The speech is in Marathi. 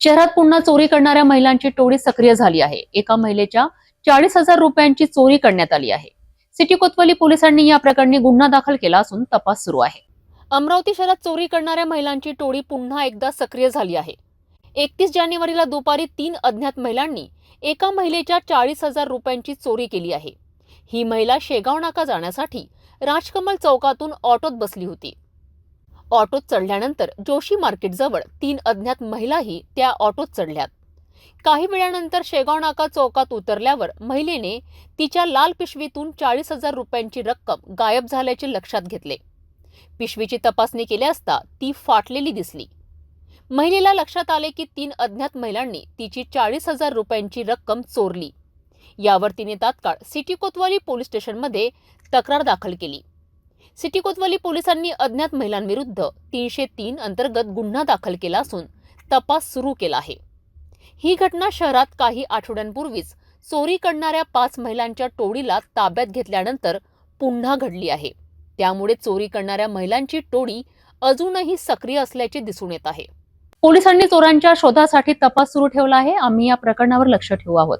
शहरात पुन्हा चोरी करणाऱ्या महिलांची टोळी सक्रिय झाली आहे. एका महिलेच्या चाळीस हजार रुपयांची चोरी करण्यात आली आहे. सिटी कोतवाली पोलिसांनी या प्रकरणी गुन्हा दाखल केला असून तपास सुरू आहे. अमरावती शहरात चोरी करणाऱ्या महिलांची टोळी पुन्हा एकदा सक्रिय झाली आहे. एकतीस जानेवारीला दुपारी तीन अज्ञात महिलांनी एका महिलेच्या चाळीस हजार रुपयांची चोरी केली आहे. ही महिला शेगाव नाका जाण्यासाठी राजकमल चौकातून ऑटोत बसली होती. ऑटोत चढल्यानंतर जोशी मार्केटजवळ तीन अज्ञात महिलाही त्या ऑटोत चढल्यात. काही वेळानंतर शेगाव नाका चौकात उतरल्यावर महिलेने तिच्या लाल पिशवीतून चाळीस हजार रुपयांची रक्कम गायब झाल्याचे लक्षात घेतले. पिशवीची तपासणी केली असता ती फाटलेली दिसली. महिलेला लक्षात आले की तीन अज्ञात महिलांनी तिची चाळीस हजार रुपयांची रक्कम चोरली. यावर तिने तात्काळ सिटी कोतवाली पोलीस स्टेशनमध्ये तक्रार दाखल केली. सिटी कोतवाली पोलिसांनी अज्ञात महिलांविरुद्ध तीनशे तीन अंतर्गत गुन्हा दाखल केला असून तपास सुरू केला आहे. ही घटना शहरात काही आठवड्यांपूर्वीच चोरी करणाऱ्या पाच महिलांच्या टोळीला ताब्यात घेतल्यानंतर पुन्हा घडली आहे. त्यामुळे चोरी करणाऱ्या महिलांची टोळी अजूनही सक्रिय असल्याचे दिसून येत आहे. पोलिसांनी चोरांच्या शोधासाठी तपास सुरू ठेवला आहे. आम्ही या प्रकरणावर लक्ष ठेवू आहोत.